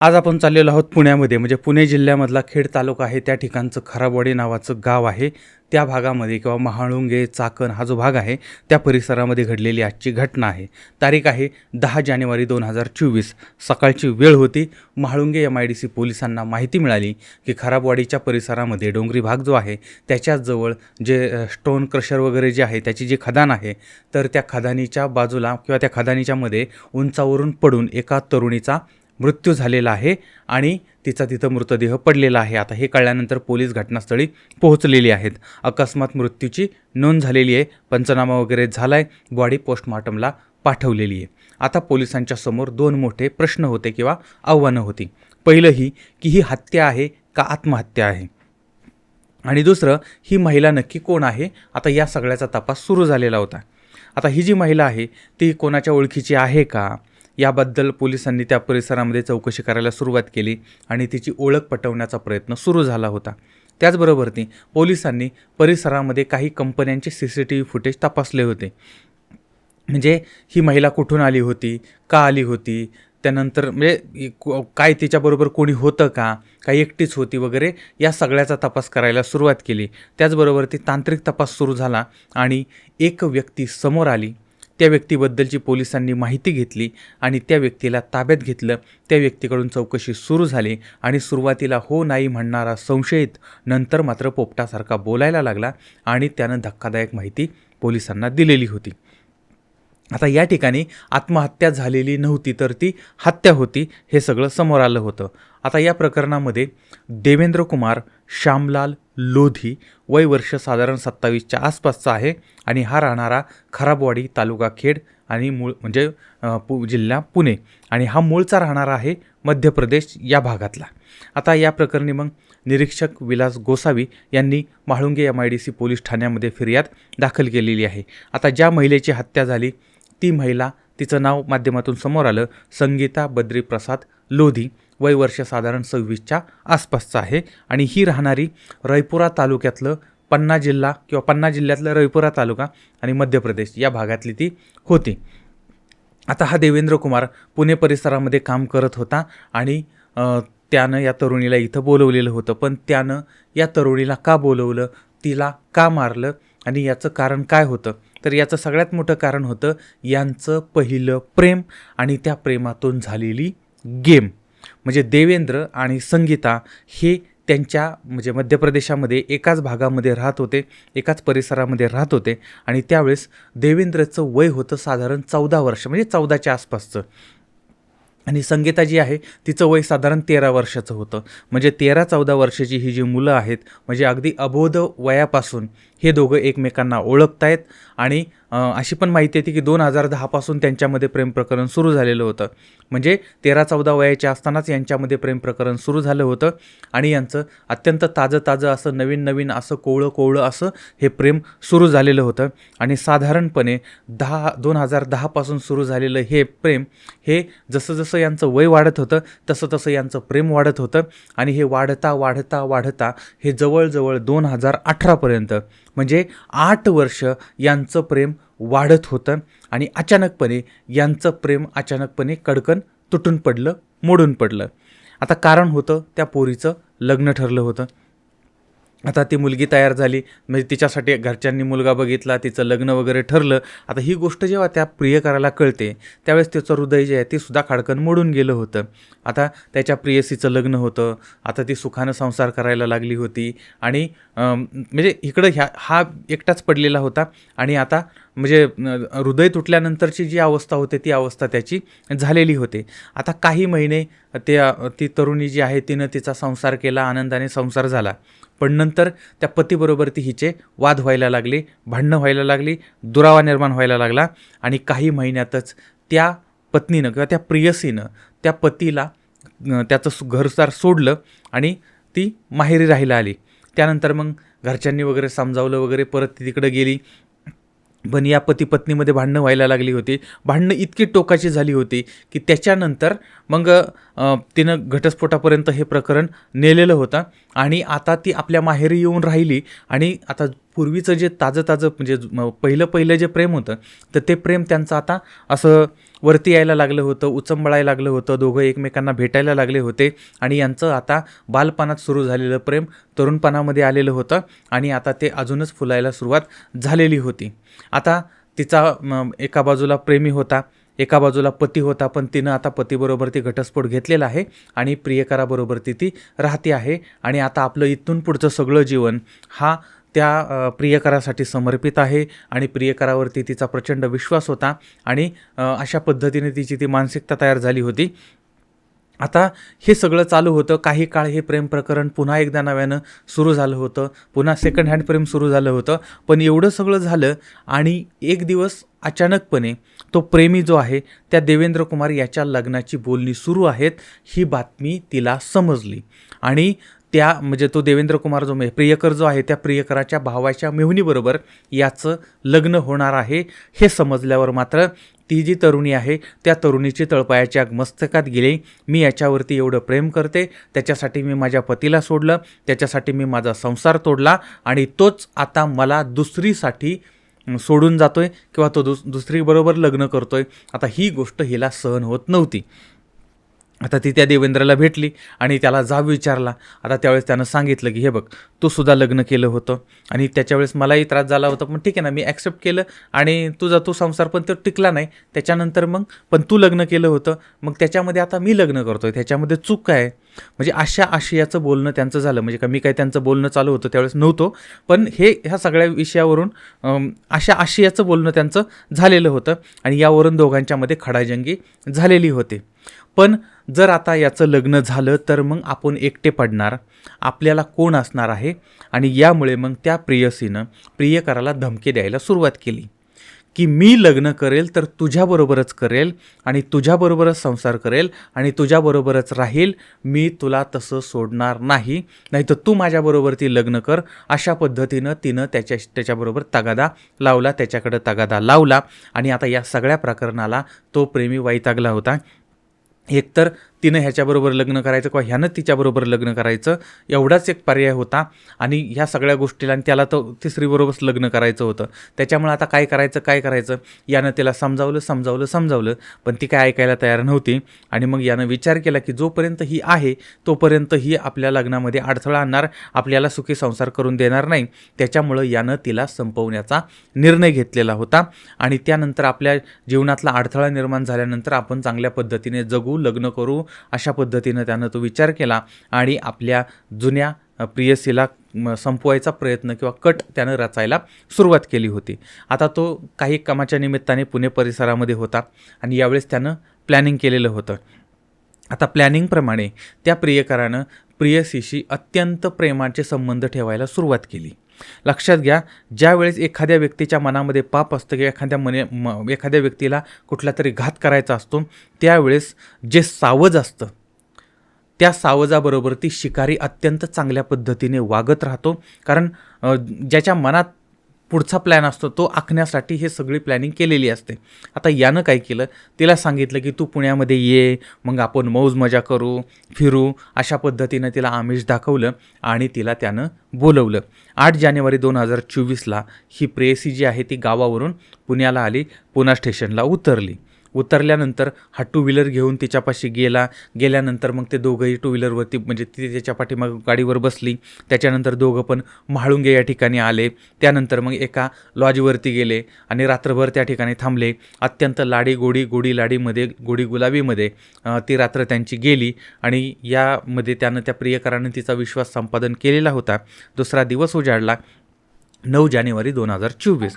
आज आपण चाललेलो आहोत पुण्यामध्ये. म्हणजे पुणे जिल्ह्यामधला खेड तालुका आहे. त्या ठिकाणचं खराबवाडी नावाचं गाव आहे. त्या भागामध्ये किंवा महाळुंगे चाकण हा जो भाग आहे त्या परिसरामध्ये घडलेली आजची घटना आहे. तारीख आहे दहा जानेवारी दोन हजार चोवीस. सकाळची वेळ होती. Mahalunge M I D C पोलिसांना माहिती मिळाली की खराबवाडीच्या परिसरामध्ये डोंगरी भाग जो आहे त्याच्याजवळ जे स्टोन क्रशर वगैरे जे आहे त्याची जी खदान आहे तर त्या खदानीच्या बाजूला किंवा त्या खदानीच्यामध्ये उंचावरून पडून एका तरुणीचा मृत्यू झालेला आहे आणि तिचा तिथं मृतदेह पडलेला आहे. आता हे कळल्यानंतर पोलीस घटनास्थळी पोहोचलेली आहेत. अकस्मात मृत्यूची नोंद झालेली आहे. पंचनामा वगैरे झाला आहे बॉडी पोस्टमॉर्टमला पाठवलेली आहे. आता पोलिसांच्या समोर दोन मोठे प्रश्न होते किंवा आव्हानं होती. पहिलं ही की ही हत्या आहे का आत्महत्या आहे? आणि दुसरं ही महिला नक्की कोण आहे? आता या सगळ्याचा तपास सुरू झालेला होता. आता ही जी महिला आहे ती कोणाच्या ओळखीची आहे का? याबद्दल पोलिसांनी त्या परिसरामध्ये चौकशी करायला सुरुवात केली आणि तिची ओळख पटवण्याचा प्रयत्न सुरू झाला होता. त्याचबरोबर ती पोलिसांनी परिसरामध्ये काही कंपन्यांचे C C T V footage तपासले होते. म्हणजे ही महिला कुठून आली होती? का आली होती? त्यानंतर म्हणजे काय तिच्याबरोबर कोणी होतं का? काही एकटीच होती वगैरे या सगळ्याचा तपास करायला सुरुवात केली. त्याचबरोबर ती तांत्रिक तपास सुरू झाला आणि एक व्यक्ती समोर आली. त्या व्यक्तीबद्दलची पोलिसांनी माहिती घेतली आणि त्या व्यक्तीला ताब्यात घेतलं. त्या व्यक्तीकडून चौकशी सुरू झाली आणि सुरुवातीला हो नाही म्हणणारा संशयित नंतर मात्र पोपटासारखा बोलायला लागला आणि त्यानं धक्कादायक माहिती पोलिसांना दिलेली होती. आता या ठिकाणी आत्महत्या झालेली नव्हती तर ती हत्या होती हे सगळं समोर आलं होतं. आता या प्रकरणामध्ये देवेंद्र कुमार श्यामलाल लोधी वय वर्ष साधारण सत्तावीसच्या आसपासचा आहे आणि हा राहणारा खराबवाडी तालुका खेड आणि मूळ म्हणजे पु जिल्हा पुणे आणि हा मूळचा राहणारा आहे मध्य प्रदेश या भागातला. आता या प्रकरणी मग निरीक्षक विलास गोसावी यांनी Mhalunge M I D C police ठाण्यामध्ये फिर्याद दाखल केलेली आहे. आता ज्या महिलेची हत्या झाली ती महिला तिचं नाव माध्यमातून समोर आलं संगीता बद्री प्रसाद लोधी. वय वर्ष साधारण सव्वीसच्या आसपासचं आहे. आणि ही राहणारी रयपुरा तालुक्यातलं पन्ना जिल्हा किंवा पन्ना जिल्ह्यातलं रयपुरा तालुका आणि मध्य प्रदेश या भागातली ती होती. आता हा देवेंद्र कुमार पुणे परिसरामध्ये काम करत होता आणि त्यानं या तरुणीला इथं बोलवलेलं होतं. पण त्यानं या तरुणीला का बोलवलं? तिला का मारलं? आणि याचं कारण काय होतं? तर याचं सगळ्यात मोठं कारण होतं यांचं पहिलं प्रेम आणि त्या प्रेमातून झालेली गेम. म्हणजे देवेंद्र आणि संगीता हे त्यांच्या म्हणजे मध्य प्रदेशामध्ये एकाच भागामध्ये राहत होते एकाच परिसरामध्ये राहत होते आणि त्यावेळेस देवेंद्रचं वय होतं साधारण चौदा वर्ष म्हणजे चौदाच्या आसपासचं. आणि संगीता जी आहे तिचं वय साधारण तेरा वर्षाचं होतं. म्हणजे तेरा चौदा वर्षाची ही जी मुलं आहेत म्हणजे अगदी अबोध वयापासून हे दोघं एकमेकांना ओळखतायत आणि अशी पण माहिती येते की दोन हजार दहापासून त्यांच्यामध्ये प्रेम प्रकरण सुरू झालेलं होतं. म्हणजे तेरा चौदा वयाच्या असतानाच यांच्यामध्ये प्रेम प्रकरण सुरू झालं होतं आणि यांचं अत्यंत ताजं ताजं असं नवीन नवीन असं कोवळं कोवळं असं हे प्रेम सुरू झालेलं होतं. आणि साधारणपणे दहा दोन हजार दहापासून सुरू झालेलं हे प्रेम हे जसं जसं यांचं वय वाढत होतं तसं तसं यांचं प्रेम वाढत होतं. आणि हे वाढता वाढता वाढता हे जवळजवळ दोन हजार अठरापर्यंत म्हणजे आठ वर्ष यांचं प्रेम वाढत होतं आणि अचानकपणे यांचं प्रेम अचानकपणे कडकन तुटून पडलं मोडून पडलं. आता कारण होतं त्या पोरीचं लग्न ठरलं होतं. आता ती मुलगी तयार झाली. म्हणजे तिच्यासाठी घरच्यांनी मुलगा बघितला तिचं लग्न वगैरे ठरलं. आता ही गोष्ट जेव्हा त्या प्रियकराला कळते त्यावेळेस तिचं हृदय जे आहे ते सुद्धा खाडकन मोडून गेलं होतं. आता त्याच्या प्रियसीचं लग्न होतं. आता ती सुखानं संसार करायला लागली होती. आणि म्हणजे इकडं ह्या हा एकटाच पडलेला होता. आणि आता म्हणजे हृदय तुटल्यानंतरची जी अवस्था होते ती अवस्था त्याची झालेली होते. आता काही महिने ते ती तरुणी जी आहे तिनं तिचा संसार केला आनंदाने संसार झाला. पण नंतर त्या पतीबरोबर ती हिचे वाद व्हायला लागले भांडणं व्हायला लागली दुरावा निर्माण व्हायला लागला आणि काही महिन्यातच त्या पत्नीनं किंवा त्या प्रियसीनं त्या पतीला त्याचं घरसार सोडलं आणि ती माहेरी राहायला आली. त्यानंतर मग घरच्यांनी वगैरे समजावलं वगैरे परत ती तिकडं गेली. पण या पती पत्नीमध्ये भांडणं व्हायला लागली होती. भांडणं इतकी टोकाची झाली होती की त्याच्यानंतर मग तिनं घटस्फोटापर्यंत हे प्रकरण नेलेलं होतं आणि आता ती आपल्या माहेरी येऊन राहिली आणि आता पूर्वीचं जे ताजं ताजं म्हणजे पहिलं पहिलं जे प्रेम होतं तर ते प्रेम त्यांचं आता असं वरती यायला लागलं होतं उचंबळायला लागलं होतं दोघं एकमेकांना भेटायला लागले होते आणि यांचं आता बालपणात सुरू झालेलं प्रेम तरुणपणामध्ये आलेलं होतं आणि आता ते अजूनच फुलायला सुरुवात झालेली होती. आता तिचा एका बाजूला प्रेमी होता एका बाजूला पती होता पण तिनं आता पतीबरोबर ती घटस्फोट घेतलेला आहे आणि प्रियकराबरोबर ती ती राहते आहे आणि आता आपलं इथून पुढचं सगळं जीवन हा त्या प्रियकरासाठी समर्पित आहे आणि प्रियकरावरती तिचा प्रचंड विश्वास होता आणि अशा पद्धतीने तिची ती मानसिकता तयार झाली होती. आता हे सगळं चालू होतं. काही काळ हे प्रेम प्रकरण पुन्हा एकदा नव्यानं सुरू झालं होतं. पुन्हा सेकंड हँड प्रेम सुरू झालं होतं. पण एवढं सगळं झालं आणि एक दिवस अचानकपणे तो प्रेमी जो आहे त्या देवेंद्र कुमार याच्या लग्नाची बोलणी सुरू आहेत ही बातमी तिला समजली. आणि त्या म्हणजे तो देवेंद्र कुमार जो प्रियकर जो आहे त्या प्रियकराच्या भावाच्या मेहुनीबरोबर याचं लग्न होणार आहे हे समजल्यावर मात्र ती जी तरुणी आहे त्या तरुणीची तळपायाच्या मस्तकात गेली. मी याच्यावरती एवढं प्रेम करते त्याच्यासाठी मी माझ्या पतीला सोडलं त्याच्यासाठी मी माझा संसार तोडला आणि तोच आता मला दुसरीसाठी सोडून सोडून जातोय किंवा तो दुस दुसरीबरोबर लग्न करतोय. आता ही गोष्ट हिला सहन होत नव्हती. आता ती त्या देवेंद्रला भेटली आणि त्याला जाब विचारला. आता त्यावेळेस त्यानं सांगितलं की हे बघ तू सुद्धा लग्न केलं होतं आणि त्याच्यावेळेस मलाही त्रास झाला होता पण ठीक आहे ना मी ॲक्सेप्ट केलं आणि तुझा तो संसार पण तो टिकला नाही. त्याच्यानंतर मग पण तू लग्न केलं होतं. मग त्याच्यामध्ये आता मी लग्न करतो आहे त्याच्यामध्ये चूक काय आहे? म्हणजे अशा आशयाचं बोलणं त्यांचं झालं. म्हणजे का मी काय त्यांचं बोलणं चालू होतं त्यावेळेस नव्हतो पण हे ह्या सगळ्या विषयावरून अशा आशयाचं बोलणं त्यांचं झालेलं होतं आणि यावरून दोघांच्यामध्ये खडाजंगी झालेली होती. पण जर आता याचं लग्न झालं तर मग आपण एकटे पडणार. आपल्याला कोण असणार आहे? आणि यामुळे मग त्या प्रेयसीनं प्रियकराला धमकी द्यायला सुरुवात केली. की मी लग्न करेल तर तुझ्याबरोबरच करेल आणि तुझ्याबरोबरच संसार करेल आणि तुझ्याबरोबरच राहील. मी तुला तसं सोडणार नाही. नाही तर तू माझ्याबरोबर ती लग्न कर. अशा पद्धतीनं तिनं त्याच्या त्याच्याबरोबर तगादा लावला त्याच्याकडं तगादा लावला. आणि आता या सगळ्या प्रकरणाला तो प्रेमी वैतागला होता. एकतर तिनं ह्याच्याबरोबर लग्न करायचं किंवा ह्यानं तिच्याबरोबर लग्न करायचं एवढाच एक पर्याय होता. आणि ह्या सगळ्या गोष्टीला आणि त्याला तर तिसरीबरोबरच लग्न करायचं होतं. त्याच्यामुळे आता काय करायचं काय करायचं? यानं तिला समजावलं समजावलं समजावलं. पण ती काय ऐकायला तयार नव्हती. आणि मग यानं विचार केला की जोपर्यंत ही आहे तोपर्यंत ही आपल्या लग्नामध्ये अडथळा आणणार आपल्याला सुखी संसार करून देणार नाही. त्याच्यामुळं यानं तिला संपवण्याचा निर्णय घेतलेला होता. आणि त्यानंतर आपल्या जीवनातला अडथळा निर्माण झाल्यानंतर आपण चांगल्या पद्धतीने जगू लग्न करू अशा पद्धतीनं त्यानं तो विचार केला आणि आपल्या जुन्या प्रियसीला संपवायचा प्रयत्न किंवा कट त्यानं रचायला सुरुवात केली होती. आता तो काही कामाच्या निमित्ताने पुणे परिसरामध्ये होता आणि यावेळेस त्यानं प्लॅनिंग केलेलं होतं. आता प्लॅनिंगप्रमाणे त्या प्रियकरानं प्रियसीशी अत्यंत प्रेमाचे संबंध ठेवायला सुरुवात केली. लक्षात घ्या ज्यावेळेस एखाद्या व्यक्तीच्या मनामध्ये पाप असतं किंवा एखाद्या मने म एखाद्या व्यक्तीला कुठला तरी घात करायचा असतो त्यावेळेस जे सावज असतं त्या सावजाबरोबर ती शिकारी अत्यंत चांगल्या पद्धतीने वागत राहतो. कारण ज्याच्या मनात पुढचा प्लॅन असतो तो आखण्यासाठी हे सगळी प्लॅनिंग केलेली असते. आता यानं काय केलं? तिला सांगितलं की तू पुण्यामध्ये ये मग आपण मौज मजा करू फिरू अशा पद्धतीनं तिला आमिष दाखवलं आणि तिला त्यानं बोलवलं. आठ जानेवारी दोन हजार चोवीसला ही प्रेयसी जी आहे ती गावावरून पुण्याला आली पुणा स्टेशनला उतरली. उतरल्यानंतर हा टू व्हीलर घेऊन तिच्यापाशी गेला. गेल्यानंतर मग ते दोघंही टू व्हीलरवरती म्हणजे ती त्याच्या पाठीमाग गाडीवर बसली. त्याच्यानंतर दोघं पण म्हाळुंगे या ठिकाणी आले. त्यानंतर मग एका लॉजवरती गेले आणि रात्रभर त्या ठिकाणी थांबले. अत्यंत लाडी गोडी गोडी लाडीमध्ये गोडी गुलाबीमध्ये ती रात्र त्यांची गेली आणि यामध्ये त्यानं त्या प्रियकरानं तिचा विश्वास संपादन केलेला होता. दुसरा दिवस उजाडला. नऊ जानेवारी दोन हजार चोवीस.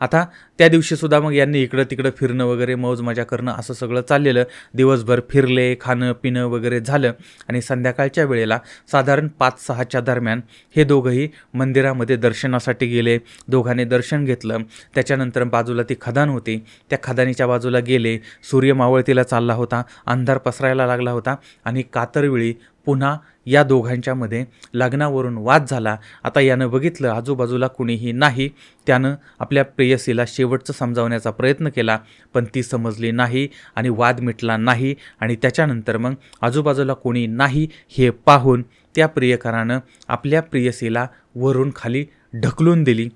आता त्या दिवशीसुद्धा मग यांनी इकडं तिकडं फिरणं वगैरे मौज मजा करणं असं सगळं चाललेलं. दिवसभर फिरले खाणं पिणं वगैरे झालं. आणि संध्याकाळच्या वेळेला साधारण पाच सहाच्या दरम्यान हे दोघंही मंदिरामध्ये दर्शनासाठी गेले. दोघांनी दर्शन घेतलं. त्याच्यानंतर बाजूला ती खदान होती. त्या खदानीच्या बाजूला गेले. सूर्य मावळतीला चालला होता. अंधार पसरायला लागला होता. आणि कातरवेळी पुन्हा या दोघांच्यामध्ये लग्नावरून वाद झाला. आता यानं बघितलं आजूबाजूला कुणीही नाही. त्यानं आपल्या प्रेयसीला शेवटचं समजावण्याचा प्रयत्न केला पण ती समजली नाही आणि वाद मिटला नाही. आणि त्याच्यानंतर मग आजूबाजूला कोणी नाही हे पाहून त्या प्रियकरानं आपल्या प्रेयसीला वरून खाली ढकलून दिली.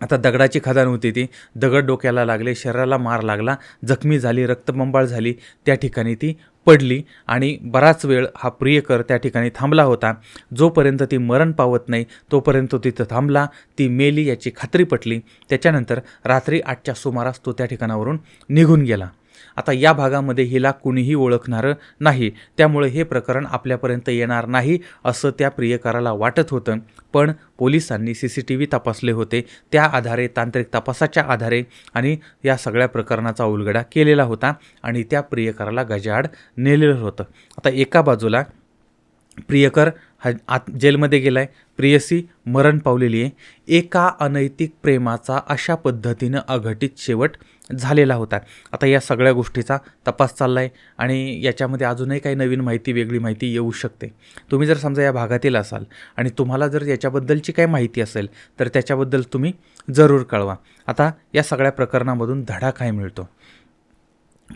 आता दगडाची खदान होती ती. दगड डोक्याला लागले शरीराला मार लागला जखमी झाली रक्तबंबाळ झाली. त्या ठिकाणी ती पडली आणि बराच वेळ हा प्रियकर त्या ठिकाणी थांबला होता. जोपर्यंत ती मरण पावत नाही तोपर्यंत तो तिथं थांबला. ती मेली याची खात्री पटली. त्याच्यानंतर रात्री आठच्या सुमारास तो त्या ठिकाणावरून निघून गेला. आता या भागामध्ये हिला कुणीही ओळखणारं नाही. त्यामुळे हे प्रकरण आपल्यापर्यंत येणार नाही असं त्या प्रियकराला वाटत होतं. पण पोलिसांनी सी सी टी व्ही तपासले होते. त्या आधारे तांत्रिक तपासाच्या आधारे आणि या सगळ्या प्रकरणाचा उलगडा केलेला होता आणि त्या प्रियकराला गजाआड नेलेलं होतं. आता एका बाजूला प्रियकर हा आत जेलमध्ये गेला आहे प्रियसी मरण पावलेली आहे. एका अनैतिक प्रेमाचा अशा पद्धतीनं अघटित शेवट झालेला होता. आता या सगळ्या गोष्टीचा तपास चालला आहे आणि याच्यामध्ये अजूनही काही नवीन माहिती वेगळी माहिती येऊ शकते. तुम्ही जर समजा या भागातील असाल आणि तुम्हाला जर याच्याबद्दलची काही माहिती असेल तर त्याच्याबद्दल तुम्ही जरूर कळवा. आता या सगळ्या प्रकरणामधून धडा काय मिळतो?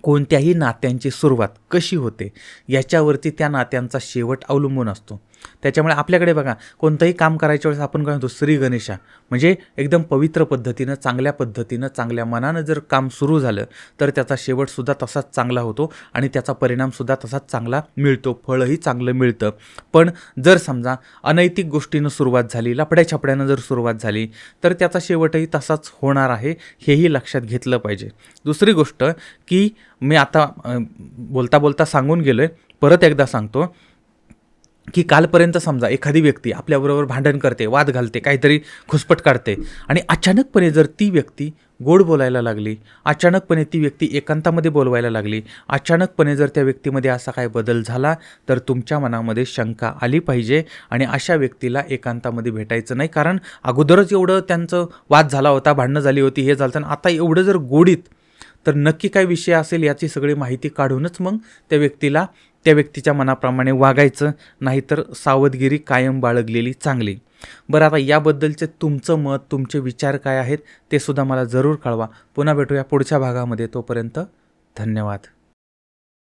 कोणत्याही नात्यांची सुरुवात कशी होते? याच्यावरती त्या नात्यांचा शेवट अवलंबून असतो. त्याच्यामुळे आपल्याकडे बघा कोणतंही काम करायच्या वेळेस आपण काय म्हणतो श्री गणेशा. म्हणजे एकदम पवित्र पद्धतीनं चांगल्या पद्धतीनं चांगल्या मनानं जर काम सुरू झालं तर त्याचा शेवटसुद्धा तसाच चांगला होतो आणि त्याचा परिणामसुद्धा तसाच चांगला मिळतो. फळही चांगलं मिळतं. पण जर समजा अनैतिक गोष्टीनं सुरुवात झाली लपड्या छपड्यानं जर सुरुवात झाली तर त्याचा शेवटही तसाच होणार आहे हेही लक्षात घेतलं पाहिजे. दुसरी गोष्ट की मी आता बोलता बोलता सांगून गेलो आहे परत एकदा सांगतो. की कालपर्यंत समजा एखादी व्यक्ती आपल्याबरोबर भांडण करते वाद घालते काहीतरी खुसपट काढते आणि अचानकपणे जर ती व्यक्ती गोड बोलायला लागली अचानकपणे ती व्यक्ती एकांतामध्ये बोलवायला लागली अचानकपणे जर त्या व्यक्तीमध्ये असा काय बदल झाला तर तुमच्या मनामध्ये शंका आली पाहिजे आणि अशा व्यक्तीला एकांतामध्ये भेटायचं नाही. कारण अगोदरच एवढं त्यांचं वाद झाला होता भांडणं झाली होती हे झालं आता एवढं जर गोडीत तर नक्की काय विषय असेल याची सगळी माहिती काढूनच मग त्या व्यक्तीला त्या व्यक्तीच्या मनाप्रमाणे वागायचं नाहीतर सावधगिरी कायम बाळगलेली चांगली. बरं आता याबद्दलचे तुमचं मत तुमचे विचार काय आहेत ते सुद्धा मला जरूर कळवा. पुन्हा भेटूया पुढच्या भागामध्ये. तोपर्यंत धन्यवाद.